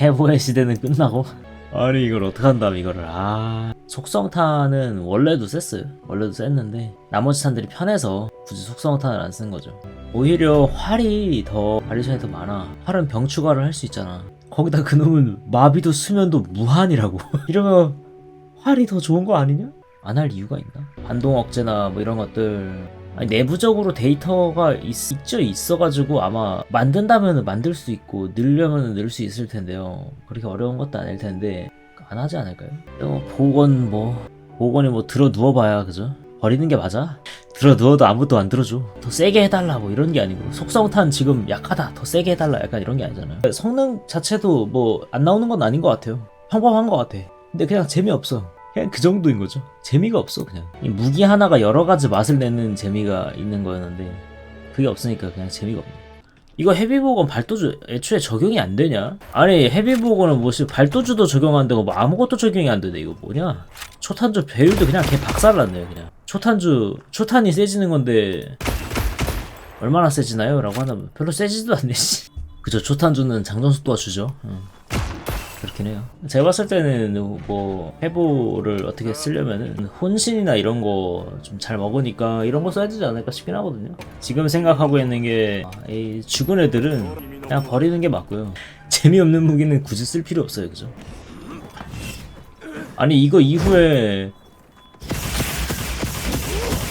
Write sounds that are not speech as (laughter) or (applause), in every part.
해보의 시대는 끝나고? 아니 이걸 어떡한담 이거를. 아. 속성탄은 원래도 셌어요. 원래도 셌는데 나머지 탄들이 편해서 굳이 속성탄을 안 쓴 거죠. 오히려 활이 더 바리션이 더 많아. 활은 병 추가를 할 수 있잖아. 거기다 그놈은 마비도 수면도 무한이라고. (laughs) 이러면 활이 더 좋은 거 아니냐? 안 할 이유가 있나? 반동 억제나 뭐 이런 것들 내부적으로 데이터가 있, 있죠. 있어가지고 아마 만든다면 만들 수 있고 늘려면 늘 수 있을 텐데요. 그렇게 어려운 것도 아닐 텐데 안 하지 않을까요? 어, 복원 뭐 복원이 뭐 들어 누워봐야 그죠? 버리는 게 맞아? 들어 누워도 아무것도 안 들어줘. 더 세게 해달라 뭐 이런 게 아니고 속성탄 지금 약하다. 더 세게 해달라 약간 이런 게 아니잖아요. 성능 자체도 뭐 안 나오는 건 아닌 것 같아요. 평범한 것 같아. 근데 그냥 재미없어 그냥 그 정도인 거죠. 재미가 없어 그냥. 이 무기 하나가 여러 가지 맛을 내는 재미가 있는 거였는데 그게 없으니까 그냥 재미가 없네. 이거 헤비보건 발도주 애초에 적용이 안 되냐? 아니 헤비보건은 뭐시 발도주도 적용 안 되고 뭐 아무것도 적용이 안 되네 이거 뭐냐? 초탄주 배율도 그냥 걔 박살났네요 그냥. 초탄주 초탄이 세지는 건데 얼마나 세지나요? 라고 하면 별로 세지도 않네 씨. 그죠 초탄주는 장전 속도가 주죠. 응. 그렇긴 해요. 제가 봤을 때는 뭐 해보를 어떻게 쓰려면은 혼신이나 이런 거 좀 잘 먹으니까 이런 거 써야 되지 않을까 싶긴 하거든요. 지금 생각하고 있는 게 아, 이 죽은 애들은 그냥 버리는 게 맞고요. 재미없는 무기는 굳이 쓸 필요 없어요, 그죠? 아니 이거 이후에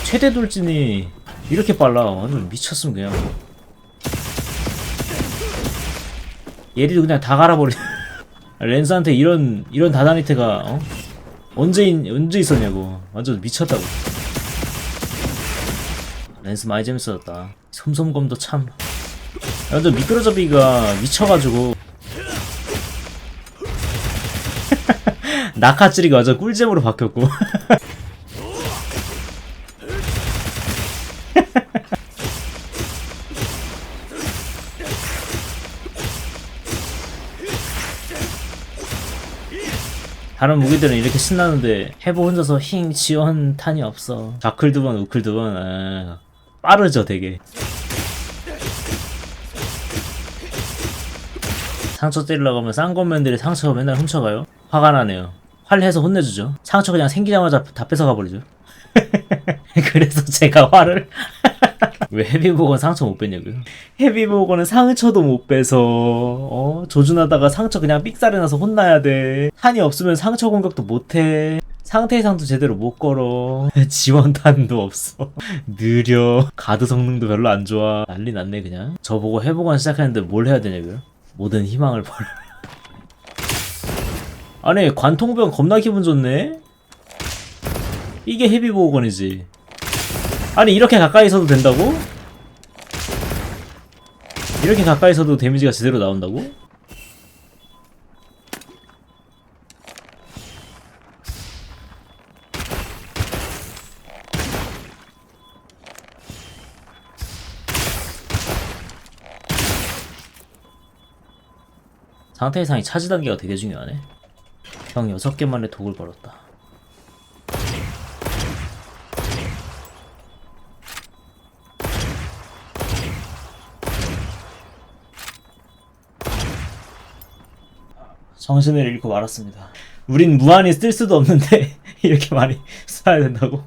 최대 돌진이 이렇게 빨라 완전 미쳤으면 그냥 얘리도 그냥 다 갈아버리. (laughs) 랜스한테 이런 이런 다다니트가 어? 언제 있, 언제 있었냐고. 완전 미쳤다고. 랜스 많이 재밌어졌다. 솜솜검도 참. 완전 미끄러져비가 미쳐가지고. (laughs) 낙하찌리가 완전 꿀잼으로 바뀌었고 (laughs) 다른 무기들은 이렇게 신나는데 해보 혼자서 힝 지원 탄이 없어. 좌클 두번 우클 두번 아, 빠르죠 되게. 상처 때리려고 하면 쌍검맨들이 상처 맨날 훔쳐가요? 화가 나네요. 화를 해서 혼내주죠. 상처 그냥 생기자마자 다 뺏어가 버리죠. (laughs) 그래서 제가 화를 (laughs) (laughs) 왜 헤비보건 상처 못 뺐냐고요? 헤비보건은 상처도 못 빼서 어? 조준하다가 상처 그냥 삑사리 나서 혼나야 돼. 탄이 없으면 상처 공격도 못 해. 상태 이상도 제대로 못 걸어. (laughs) 지원탄도 없어. (laughs) 느려. 가드 성능도 별로 안 좋아. 난리 났네 그냥. 저보고 회복원 시작했는데 뭘 해야 되냐고요? 모든 희망을 버려. 아니 관통병 겁나 기분 좋네. 이게 헤비보건이지. 아니 이렇게 가까이서도 된다고? 이렇게 가까이서도 데미지가 제대로 나온다고? 상태 이상이 차지 단계가 되게 중요하네. 형 6개 만에 독을 걸었다. 정신을 잃고 말았습니다. 우린 무한히 쓸 수도 없는데 (laughs) 이렇게 많이 써야 된다고?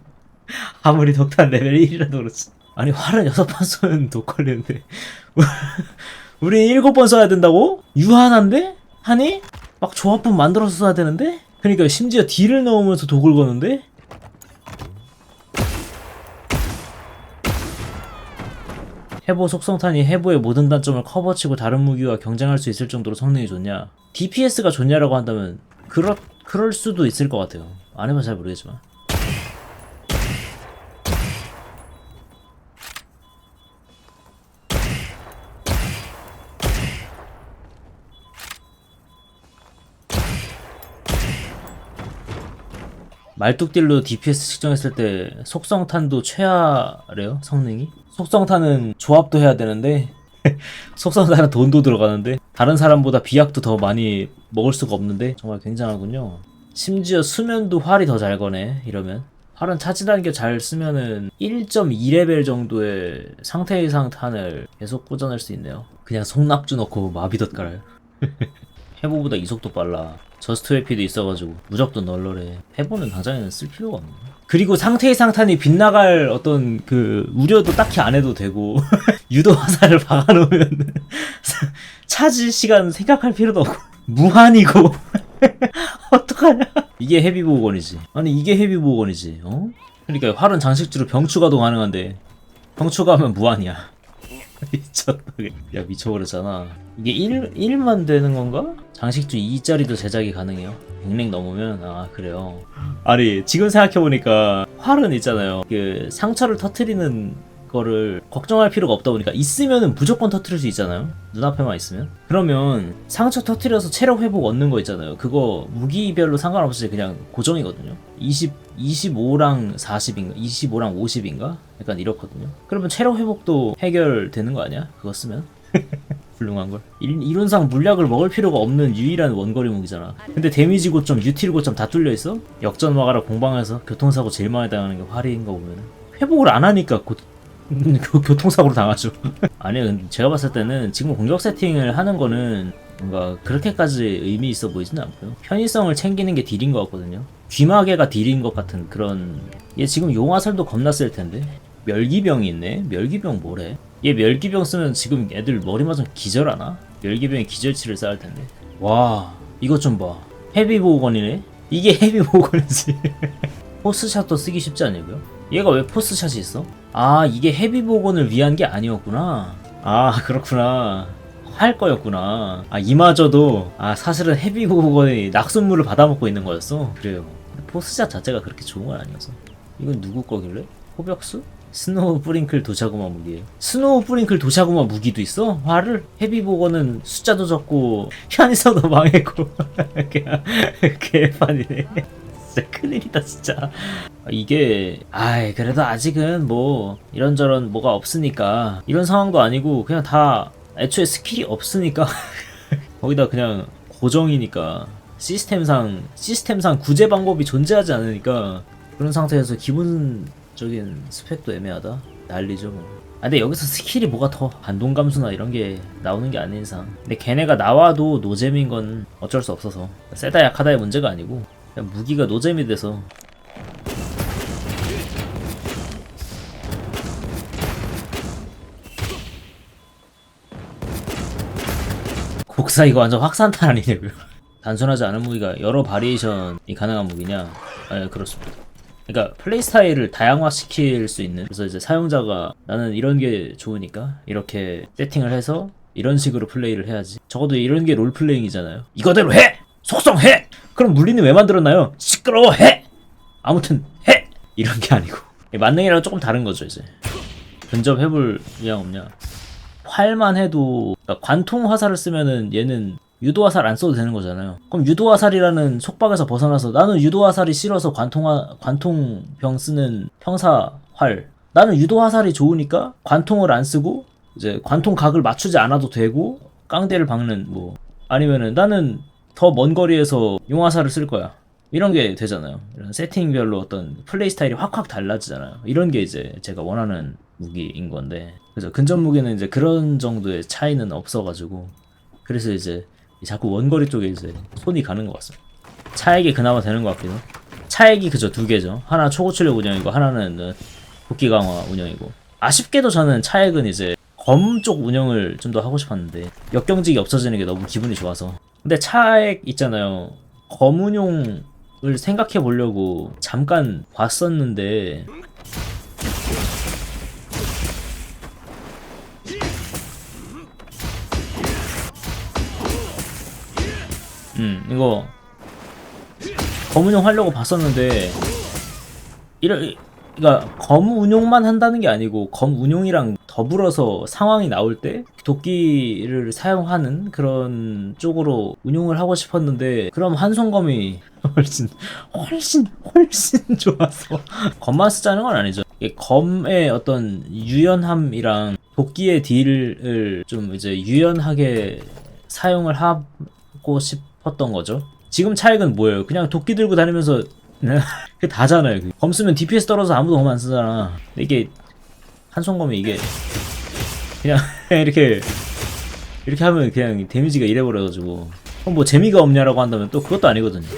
아무리 독탄 레벨 1이라도 그렇지. 아니 활은 6번 쏘면 독 걸리는데 (laughs) 우린 7번 써야 된다고? 유한한데? 하니? 막 조합분 만들어서 써야 되는데? 그러니까 심지어 딜을 넣으면서 독을 거는데? 해보 속성탄이 해보의 모든 단점을 커버치고 다른 무기와 경쟁할 수 있을 정도로 성능이 좋냐? DPS가 좋냐라고 한다면 그렇 그럴 수도 있을 것 같아요. 안 해봐서 잘 모르겠지만. 말뚝딜로 DPS 측정했을 때 속성탄도 최하래요 성능이 속성탄은 조합도 해야 되는데 (laughs) 속성탄은 돈도 들어가는데 다른 사람보다 비약도 더 많이 먹을 수가 없는데 정말 굉장하군요 심지어 수면도 활이 더 잘 거네 이러면 활은 차지 단계 잘 쓰면은 1.2레벨 정도의 상태 이상 탄을 계속 꽂아낼 수 있네요 그냥 속납주 넣고 마비덧 깔아요 회보보다 (laughs) 이속도 빨라. 저스트 회피도 있어가지고 무적도 널널해. 회보는 당장에는 쓸 필요가 없네. 그리고 상태의 상탄이 빗나갈 어떤 그 우려도 딱히 안 해도 되고 (laughs) 유도 화살을 박아놓으면 (laughs) 차지 시간 생각할 필요도 없고 (laughs) 무한이고 어떡하냐. 이게 헤비 보호건이지. 아니 이게 헤비 보호건이지 어? 그러니까 활은 장식주로 병추가도 가능한데 병추가하면 무한이야. 미쳤다. 야 미쳐버렸잖아 이게 1, 1만 되는 건가? 장식주 2짜리도 제작이 가능해요. 100랭 넘으면? 아 그래요. 아니 지금 생각해보니까 활은 있잖아요. 그 상처를 터트리는 거를 걱정할 필요가 없다 보니까 있으면은 무조건 터트릴 수 있잖아요. 눈앞에만 있으면. 그러면 상처 터트려서 체력 회복 얻는 거 있잖아요. 그거 무기별로 상관없이 그냥 고정이거든요. 20, 25랑 40인가? 25랑 50인가? 약간 이렇거든요. 그러면 체력 회복도 해결되는 거 아니야? 그거 쓰면 (laughs) 훌륭한 걸. 일- 이론상 물약을 먹을 필요가 없는 유일한 원거리 무기잖아. 근데 데미지 고점, 유틸 고점 다 뚫려 있어? 역전 막아라 공방에서 교통사고 제일 많이 당하는 게 활인 거 보면 회복을 안 하니까 곧 교, 교통사고로 당하죠. (laughs) 아니요, 근데 제가 봤을 때는 지금 공격 세팅을 하는 거는 뭔가 그렇게까지 의미 있어 보이지는 않고요. 편의성을 챙기는 게 딜인 것 같거든요. 귀마개가 딜인 것 같은 그런. 얘 지금 용화살도 겁나 쓸 텐데. 멸기병이 있네. 멸기병 뭐래? 얘 멸기병 쓰면 지금 애들 머리 맞으면 기절하나? 멸기병이 기절치를 쌓을 텐데. 와, 이것 좀 봐. 헤비 보호건이네? 이게 (laughs) 헤비 보호건이지. (laughs) 포스샷도 쓰기 쉽지 않냐고요? 얘가 왜 포스샷이 있어? 아, 이게 헤비 보호건을 위한 게 아니었구나. 아, 그렇구나. 할 거였구나. 아, 이마저도, 아, 사실은 헤비 보호건이 낙선물을 받아먹고 있는 거였어? 그래요. 포스샷 자체가 그렇게 좋은 건 아니어서. 이건 누구 거길래? 호벽수? 스노우 뿌링클 도자구마 무기예요. 스노우 뿌링클 도자구마 무기도 있어? 화를? 헤비 보거는 숫자도 적고 편의성도 망했고 (laughs) 개판이네. 진짜 큰일이다 진짜. 아, 이게 아이 그래도 아직은 뭐 이런저런 뭐가 없으니까 이런 상황도 아니고 그냥 다 애초에 스킬이 없으니까 (laughs) 거기다 그냥 고정이니까 시스템상 시스템상 구제 방법이 존재하지 않으니까 그런 상태에서 기본 적인 스펙도 애매하다 난리죠 뭐. 아, 근데 여기서 스킬이 뭐가 더 반동 감수나 이런 게 나오는 게 아닌 이상 근데 걔네가 나와도 노잼인 건 어쩔 수 없어서 세다 약하다의 문제가 아니고 그냥 무기가 노잼이 돼서 곡사 이거 완전 확산탄 아니냐고요 (laughs) 단순하지 않은 무기가 여러 바리에이션이 가능한 무기냐? 네, 그렇습니다. 그러니까 플레이 스타일을 다양화시킬 수 있는 그래서 이제 사용자가 나는 이런 게 좋으니까 이렇게 세팅을 해서 이런 식으로 플레이를 해야지 적어도 이런 게 롤플레잉이잖아요 이거대로 해! 속성해! 그럼 물리는 왜 만들었나요? 시끄러워 해! 아무튼 해! 이런 게 아니고 만능이랑 조금 다른 거죠 이제 근접해볼 의향 없냐 활만 해도 그러니까 관통 화살을 쓰면은 얘는 유도 화살 안 써도 되는 거잖아요. 그럼 유도 화살이라는 속박에서 벗어나서 나는 유도 화살이 싫어서 관통 화, 관통병 쓰는 평사 활. 나는 유도 화살이 좋으니까 관통을 안 쓰고 이제 관통 각을 맞추지 않아도 되고 깡대를 박는 뭐 아니면은 나는 더 먼 거리에서 용화살을 쓸 거야. 이런 게 되잖아요. 이런 세팅별로 어떤 플레이 스타일이 확확 달라지잖아요. 이런 게 이제 제가 원하는 무기인 건데. 그죠. 근접 무기는 이제 그런 정도의 차이는 없어가지고. 그래서 이제 자꾸 원거리 쪽에 이제 손이 가는 것 같습니다. 차액이 그나마 되는 것 같기도. 차액이 그저 두 개죠. 하나 초고출력 운영이고 하나는 어, 복귀 강화 운영이고. 아쉽게도 저는 차액은 이제 검 쪽 운영을 좀 더 하고 싶었는데 역경직이 없어지는 게 너무 기분이 좋아서. 근데 차액 있잖아요. 검 운용을 생각해 보려고 잠깐 봤었는데 음 이거 검 운용 하려고 봤었는데 이런 그러니까 검 운용만 한다는 게 아니고 검 운용이랑 더불어서 상황이 나올 때 도끼를 사용하는 그런 쪽으로 운용을 하고 싶었는데 그럼 한손검이 (laughs) 훨씬 훨씬 훨씬 좋아서 (laughs) 검만 쓰자는 건 아니죠. 검의 어떤 유연함이랑 도끼의 딜을 좀 이제 유연하게 사용을 하고 싶 었던 거죠. 지금 차이는 뭐예요? 그냥 도끼 들고 다니면서 (laughs) 그게 다잖아요. 검 쓰면 DPS 떨어서 아무도 검 안 쓰잖아. 이게 한 손검이 이게 그냥 (laughs) 이렇게 이렇게 하면 그냥 데미지가 이래 버려가지고 그럼 뭐 재미가 없냐라고 한다면 또 그것도 아니거든요. (laughs)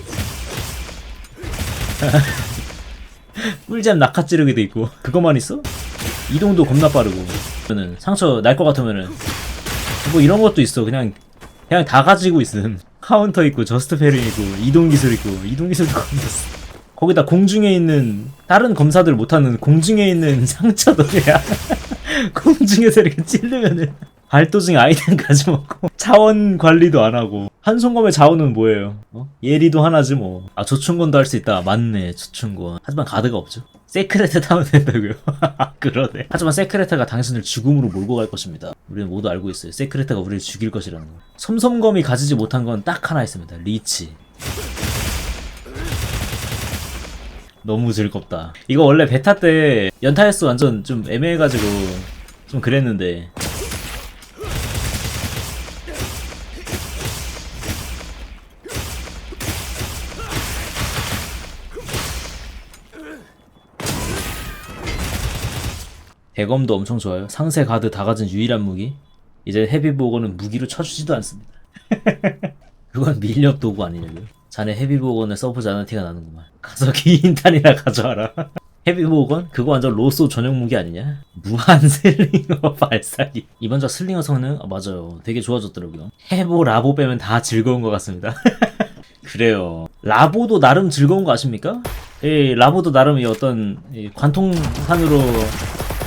꿀잼 낙하 찌르기도 있고 그것만 있어? 이동도 겁나 빠르고 저는 상처 날 것 같으면은 뭐 이런 것도 있어 그냥 그냥 다 가지고 있음 카운터 있고 저스트 페링 있고 이동 기술 있고 이동 기술도 써 거기다 공중에 있는 다른 검사들 못하는 공중에 있는 (laughs) 상처도 그냥 공중에서 이렇게 찌르면은 발도중 아이템까지 먹고 (laughs) 차원 관리도 안 하고 한손검의 자원은 뭐예요? 어? 예리도 하나지 뭐. 아 조충곤도 할 수 있다. 맞네 조충곤. 하지만 가드가 없죠. 세크레트 타면 된다고요. (laughs) 그러네. 하지만 세크레트가 당신을 죽음으로 몰고 갈 것입니다. 우리는 모두 알고 있어요. 세크레트가 우리를 죽일 것이라는 거. 솜솜검이 가지지 못한 건 딱 하나 있습니다. 리치. 너무 즐겁다. 이거 원래 베타 때 연타 횟수 완전 좀 애매해가지고 좀 그랬는데 대검도 엄청 좋아요. 상세 가드 다 가진 유일한 무기. 이제 헤비보건은 무기로 쳐주지도 않습니다. (laughs) 그건 밀렵 도구 아니냐고요? 자네 헤비보건을 써보지 않은 티가 나는구만. 가서 기인탄이나 (laughs) 가져와라. 헤비보건? 그거 완전 로쏘 전용 무기 아니냐? 무한 (laughs) 슬링어 발사기. 이번 작 슬링어 성능? 아, 맞아요. 되게 좋아졌더라고요. 해보, 라보 빼면 다 즐거운 것 같습니다. 그래요. 라보도 나름 즐거운 거 아십니까? 예, 라보도 나름 이 어떤 이 관통산으로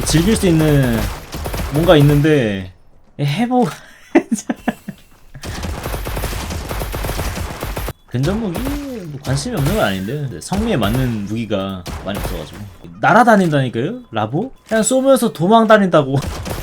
즐길 수 있는 뭔가 있는데 이 해보 (laughs) 근접 무기? 뭐 관심이 없는 건 아닌데 성미에 맞는 무기가 많이 없어가지고. 날아다닌다니까요? 라보? 그냥 쏘면서 도망 다닌다고 (laughs)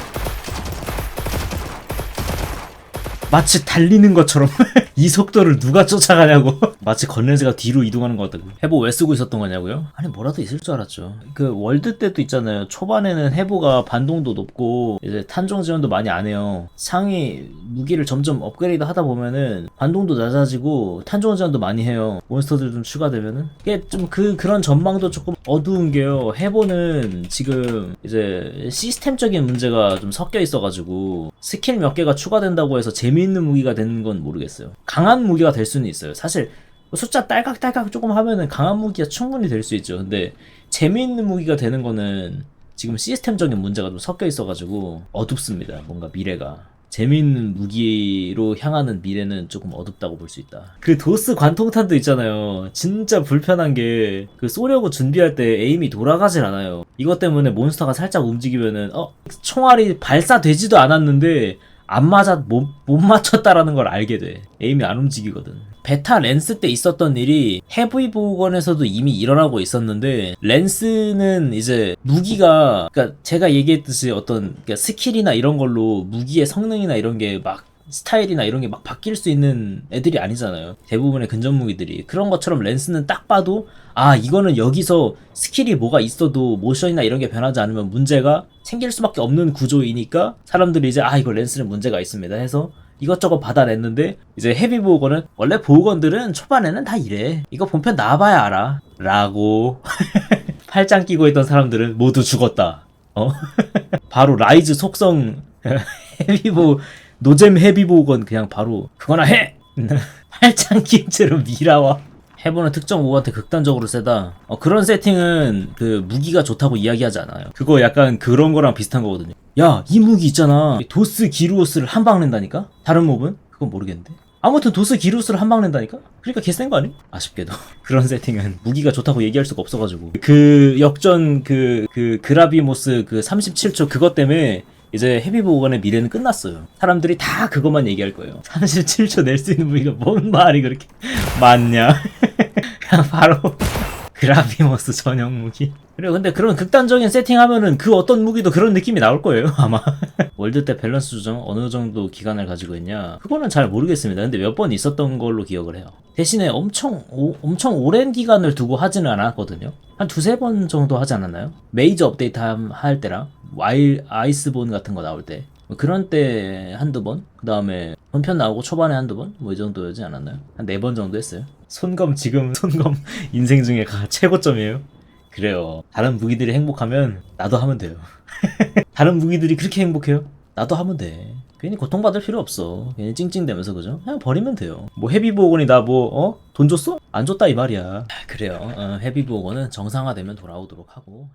마치 달리는 것처럼 (laughs) 이 속도를 누가 쫓아가냐고. (laughs) 마치 건렌즈가 뒤로 이동하는 것 같다고. 해보 왜 쓰고 있었던 거냐고요? 아니 뭐라도 있을 줄 알았죠. 그 월드 때도 있잖아요. 초반에는 해보가 반동도 높고 이제 탄종 지원도 많이 안 해요. 상위 무기를 점점 업그레이드 하다 보면은 반동도 낮아지고 탄종 지원도 많이 해요. 몬스터들 좀 추가되면은. 이게 좀 그 그런 전망도 조금 어두운 게요. 해보는 지금 이제 시스템적인 문제가 좀 섞여 있어가지고 스킬 몇 개가 추가된다고 해서 재미 있는 무기가 되는 건 모르겠어요 강한 무기가 될 수는 있어요 사실 숫자 딸깍딸깍 조금 하면은 강한 무기가 충분히 될 수 있죠 근데 재미있는 무기가 되는 거는 지금 시스템적인 문제가 좀 섞여 있어가지고 어둡습니다 뭔가 미래가 재미있는 무기로 향하는 미래는 조금 어둡다고 볼 수 있다. 그 도스 관통탄도 있잖아요. 진짜 불편한 게 그 쏘려고 준비할 때 에임이 돌아가질 않아요. 이것 때문에 몬스터가 살짝 움직이면은 어 총알이 발사되지도 않았는데 안 맞아 못, 못 맞췄다라는 걸 알게 돼. 에임이 안 움직이거든. 베타 렌스 때 있었던 일이 해부이 보건에서도 이미 일어나고 있었는데 렌스는 이제 무기가 그러니까 제가 얘기했듯이 어떤 그러니까 스킬이나 이런 걸로 무기의 성능이나 이런 게 막 스타일이나 이런 게 막 바뀔 수 있는 애들이 아니잖아요. 대부분의 근접 무기들이. 그런 것처럼 렌스는 딱 봐도 아 이거는 여기서 스킬이 뭐가 있어도 모션이나 이런 게 변하지 않으면 문제가 생길 수밖에 없는 구조이니까 사람들이 이제 아 이거 렌스는 문제가 있습니다 해서 이것저것 받아냈는데 이제 헤비 보호건은 원래 보호건들은 초반에는 다 이래. 이거 본편 나와봐야 알아. 라고. (laughs) 팔짱 끼고 있던 사람들은 모두 죽었다. 어? (laughs) 바로 라이즈 속성 (laughs) 헤비보 노잼 헤비보건 그냥 바로 그거나 해 (laughs) 팔짱 낀 채로 미라와 해보는 특정 모한테 극단적으로 세다. 어, 그런 세팅은 그 무기가 좋다고 이야기하지 않아요. 그거 약간 그런 거랑 비슷한 거거든요. 야, 이 무기 있잖아. 도스 기루오스를 한 방 낸다니까? 다른 몹은? 그건 모르겠는데. 아무튼 도스 기루스를 한 방 낸다니까? 그러니까 개센 거 아니? 아쉽게도 (laughs) 그런 세팅은 무기가 좋다고 얘기할 수가 없어가지고 그 역전 그 그 그라비모스 그 37초 그것 때문에 이제 헤비보건의 미래는 끝났어요. 사람들이 다 그것만 얘기할 거예요. 37초 낼 수 있는 무기가 뭔 말이 그렇게 많냐? (laughs) 바로 그라비모스 전용 무기. 그래 근데 그런 극단적인 세팅하면은 그 어떤 무기도 그런 느낌이 나올 거예요 아마. (laughs) 월드 때 밸런스 조정 어느 정도 기간을 가지고 있냐? 그거는 잘 모르겠습니다. 근데 몇 번 있었던 걸로 기억을 해요. 대신에 엄청 오, 엄청 오랜 기간을 두고 하지는 않았거든요. 한 두세 번 정도 하지 않았나요? 메이저 업데이트 함- 할 때랑 와일 아이스본 같은 거 나올 때 뭐 그런 때 한두 번, 그 다음에 본편 나오고 초반에 한두 번, 뭐 이 정도였지 않았나요? 한 네 번 정도 했어요. 손검 지금 손검 (laughs) 인생 중에 가- 최고점이에요. 그래요. 다른 무기들이 행복하면 나도 하면 돼요. (laughs) 다른 무기들이 그렇게 행복해요? 나도 하면 돼. 괜히 고통받을 필요 없어. 괜히 찡찡대면서 그죠? 그냥 버리면 돼요. 뭐 헤비보건이 나 뭐 어? 돈 줬어? 안 줬다 이 말이야. 그래요. 어, 헤비보건은 정상화되면 돌아오도록 하고